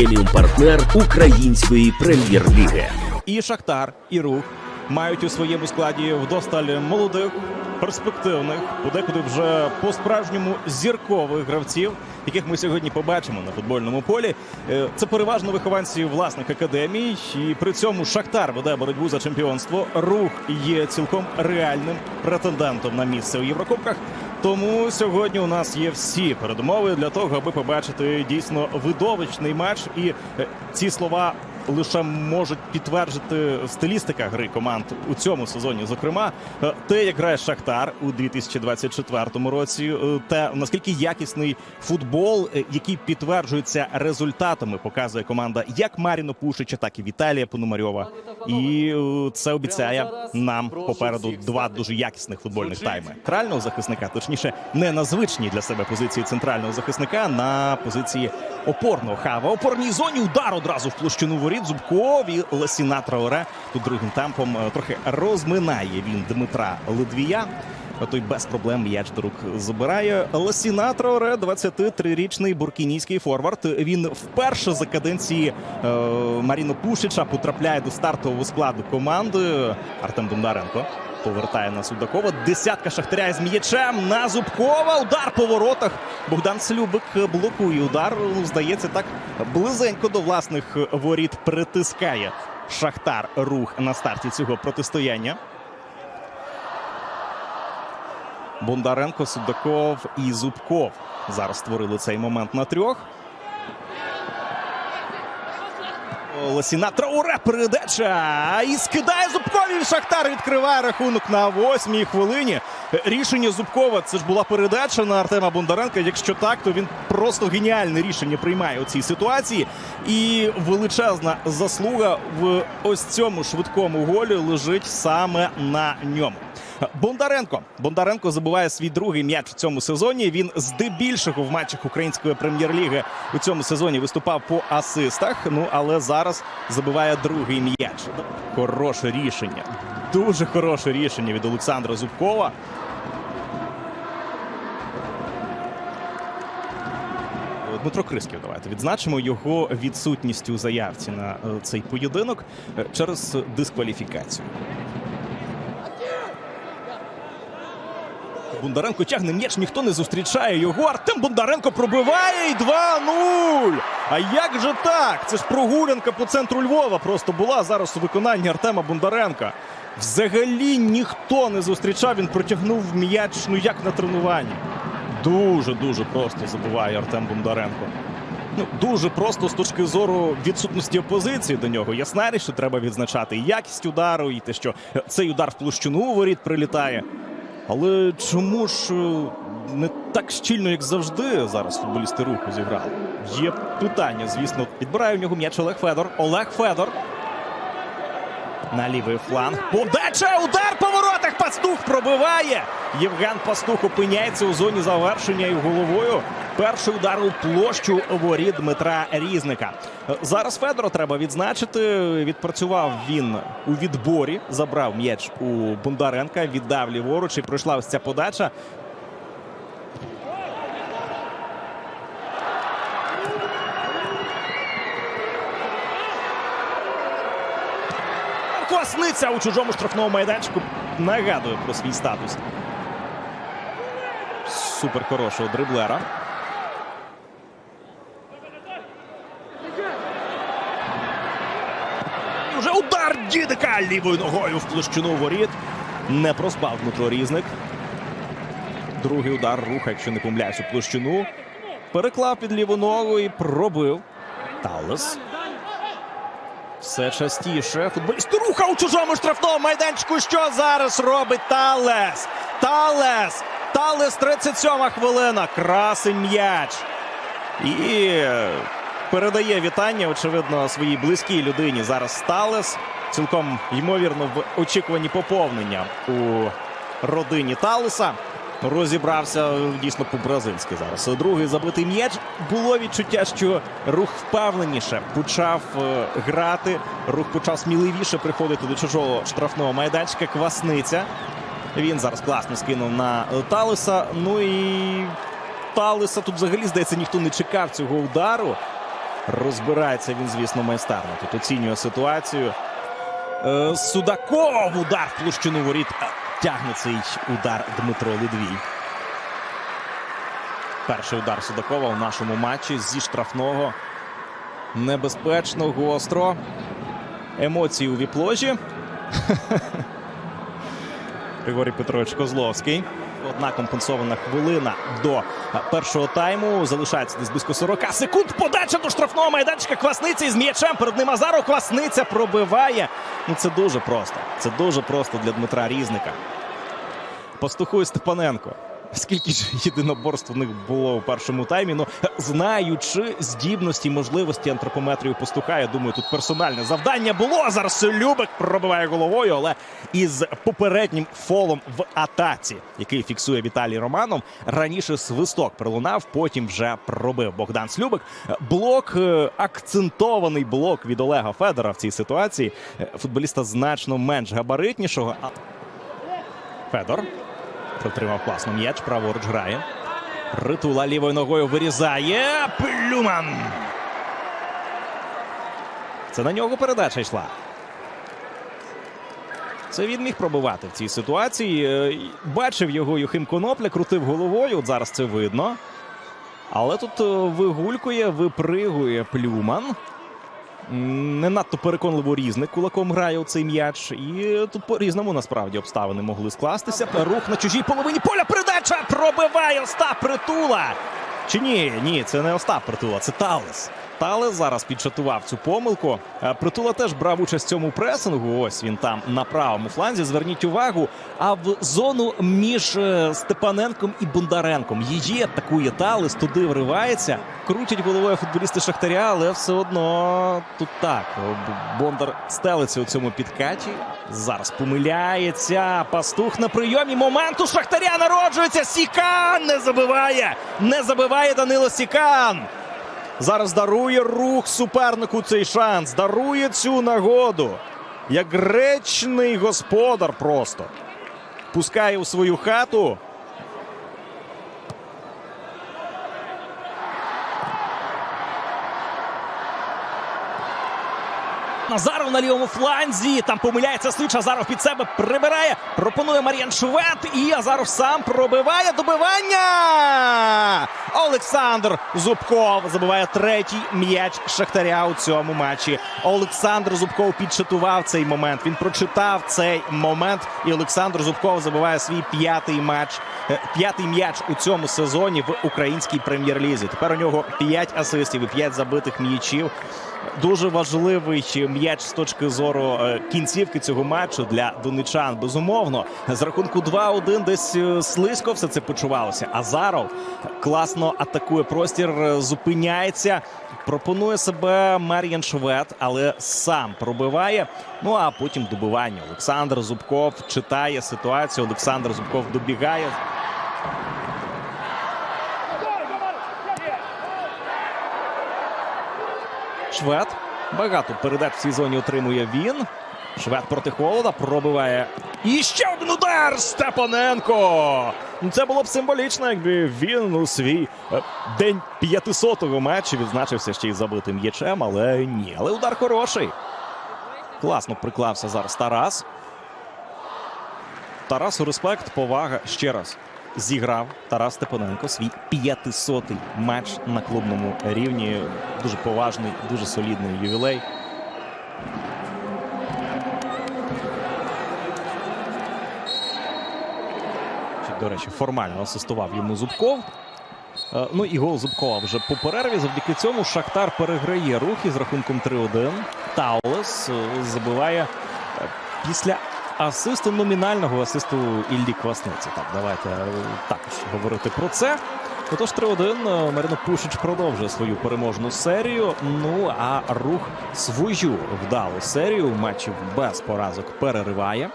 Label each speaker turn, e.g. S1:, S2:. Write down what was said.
S1: преміум партнер української прем'єр-ліги.
S2: І Шахтар, і рух мають у своєму складі вдосталь молодих, перспективних, подекуди вже по-справжньому зіркових гравців, яких ми сьогодні побачимо на футбольному полі. Е, Це переважно вихованці власних академій, і при цьому Шахтар веде боротьбу за чемпіонство. Рух є цілком реальним претендентом на місце у Єврокубках. Тому сьогодні у нас є всі передумови для того, аби побачити дійсно видовищний матч. І е, ці слова лише можуть підтвердити стилістика гри команд у цьому сезоні. Зокрема, Е, те, як грає Шахтар у 2024 році, е, те наскільки якісний футбол, е, який підтверджується результатами, показує команда як Маріно Пушича, так і Віталія Пономарьова. І це обіцяє нам попереду два дуже якісних футбольних тайми. Центрального захисника, точніше, не на звичній для себе позиції центрального захисника, на позиції опорного хава. Опорній зоні удар одразу в площину воріт. Зубков і Ласіна Траоре тут другим темпом е, трохи розминає він Дмитра Ледвія. Той без проблем м'яч до рук забирає. Ласіна Траоре, 23-річний буркінійський форвард. Він вперше за каденції е, Маріно Пушича потрапляє до стартового складу команди. Артем Бондаренко повертає на Судакова. Десятка шахтаря з м'ячем на Зубкова. Удар по воротах. Богдан Слюбик блокує удар. Ну, Здається, так близенько до власних воріт притискає Шахтар рух на старті цього протистояння. Бондаренко, Судаков і Зубков зараз створили цей момент на трьох. Лосіна Трауре передача і скидає Зубкові. Шахтар відкриває рахунок на восьмій хвилині. Рішення Зубкова це ж була передача на Артема Бондаренка. Якщо так, то він просто геніальне рішення приймає у цій ситуації. І величезна заслуга в ось цьому швидкому голі лежить саме на ньому. Бондаренко Бондаренко забиває свій другий м'яч у цьому сезоні. Він здебільшого в матчах української прем'єр-ліги у цьому сезоні виступав по асистах. Ну але зараз забиває другий м'яч. Хороше рішення, дуже хороше рішення від Олександра Зубкова. Дмитро Крисків, давайте відзначимо його відсутність у заявці на е, цей поєдинок е, через дискваліфікацію. Бондаренко тягне м'яч, ніхто не зустрічає його. Артем Бондаренко пробиває і 2-0. А як же так? Це ж прогулянка по центру Львова просто була зараз у виконанні Артема Бондаренка. Взагалі ніхто не зустрічав. Він протягнув м'яч, ну як на тренуванні. Дуже дуже просто забуває Артем Бондаренко. Ну, дуже просто з точки зору відсутності опозиції до нього. Ясна річ, що треба відзначати і якість удару, і те, що цей удар в площину воріт прилітає. Але чому ж е, не так щільно, як завжди, зараз футболісти руху зіграли? Є питання, звісно. Підбирає в нього м'яч Олег Федор. Олег Федор. На лівий фланг. Подача! Удар! Пастух пробиває. Євген Пастух опиняється у зоні завершення і головою. Перший удар у площу воріт Дмитра Різника. Зараз Федоро треба відзначити. Відпрацював він у відборі, забрав м'яч у Бондаренка, віддав ліворуч і пройшла ось ця подача. Квасниця у чужому штрафному майданчику нагадує про свій статус. Супер хорошого дриблера. Вже удар дідика лівою ногою в площину воріт. Не проспав Дмитро Різник. Другий удар руха, якщо не помиляюсь, у площину. Переклав під ліву ногу і пробив. Талес. Все частіше. Футболіст руха у чужому штрафному майданчику. Що зараз робить Талес? Талес! Талес 37 хвилина. Красень м'яч. І передає вітання, очевидно, своїй близькій людині. Зараз Талес. Цілком ймовірно в очікуванні поповнення у родині Талеса. Розібрався дійсно по-бразильськи зараз. Другий забитий м'яч. Було відчуття, що рух впевненіше почав е, грати. Рух почав сміливіше приходити до чужого штрафного майданчика. Квасниця. Він зараз класно скинув на Талеса. Ну і Талеса тут взагалі, здається, ніхто не чекав цього удару. Розбирається він, звісно, майстерно. Тут оцінює ситуацію. Е, Судаков удар в площину воріт. Тягне цей удар Дмитро Ледвій. Перший удар Судакова у нашому матчі зі штрафного. Небезпечно, гостро. Емоції у віпложі. Григорій Петрович Козловський. Одна компенсована хвилина до е, першого тайму. Залишається десь близько 40 секунд. Подача до штрафного майданчика. Квасниці з м'ячем. Перед ним Азару Квасниця пробиває. Ну це дуже просто. Це дуже просто для Дмитра Різника. Пастухує Степаненко. Скільки ж єдиноборств у них було у першому таймі? Ну знаючи здібності, можливості антропометрію пастуха, я думаю, тут персональне завдання було. Зараз Любек пробиває головою, але із попереднім фолом в атаці, який фіксує Віталій Романов. Раніше свисток пролунав, потім вже пробив Богдан Слюбик. Блок е, акцентований блок від Олега Федора в цій ситуації. Е, Футболіста значно менш габаритнішого. Федор. Протримав класно м'яч, праворуч грає. Ритула лівою ногою вирізає. Плюман. Це на нього передача йшла. Це він міг пробивати в цій ситуації. Е, Бачив його Юхим Конопля, крутив головою. От зараз це видно. Але тут е, вигулькує, випригує Плюман. Не надто переконливо різник кулаком грає у цей м'яч. І тут по-різному насправді обставини могли скластися. Рух на чужій половині поля. Передача пробиває Остап Притула. Чи ні? Ні, це не Остап Притула, це Талес. Талес зараз підшатував цю помилку. Е, Притула теж брав участь в цьому пресингу. Ось він там на правому фланзі. Зверніть увагу. А в зону між е, Степаненком і Бондаренком її атакує Талес, туди вривається. Крутять головою футболісти Шахтаря, але все одно тут так. Бондар стелиться у цьому підкаті. Зараз помиляється. Пастух на прийомі. Момент у Шахтаря народжується. Сікан не забиває. Не забиває Данило Сікан. Зараз дарує рух супернику цей шанс. Дарує цю нагоду. Як гречний господар просто. Пускає у свою хату. Назаров на лівому фланзі. Там помиляється Слич. Азаров під себе прибирає. Пропонує Мар'ян Швед. І Азаров сам пробиває добивання. Олександр Зубков забиває третій м'яч Шахтаря у цьому матчі. Олександр Зубков підчатував цей момент. Він прочитав цей момент. І Олександр Зубков забиває свій п'ятий матч. е, П'ятий м'яч у цьому сезоні в українській прем'єр-лізі. Тепер у нього 5 асистів і 5 забитих м'ячів. Дуже важливий м'яч з точки зору е, кінцівки цього матчу для донечан. Безумовно, з рахунку 2-1 десь е, слизько все це почувалося. Азаров класно атакує простір, е, зупиняється, пропонує себе Мар'ян Швед, але сам пробиває. Ну а потім добивання. Олександр Зубков читає ситуацію. Олександр Зубков добігає. Швед. Багато передач в цій зоні отримує він. Швед проти холода пробиває. І ще один удар Степаненко. Ну, Це було б символічно, якби він у свій е, день 500-го матчі відзначився ще й забитим м'ячем, але ні. Але удар хороший. Класно приклався зараз Тарас. Тарасу респект, повага ще раз. Зіграв Тарас Степаненко свій 500-й матч на клубному рівні. Дуже поважний, дуже солідний ювілей. До речі, формально асистував йому Зубков. Е, Ну і гол Зубкова вже по перерві. Завдяки цьому Шахтар переграє рухи з рахунком 3-1. Таулес е, забиває е, після асисту номінального асисту Іллі Квасниці. Так, давайте е, також говорити про це. Отож, 3-1. е, Марino Пушич продовжує свою переможну серію. Ну а рух свою вдалу серію матчів без поразок перериває.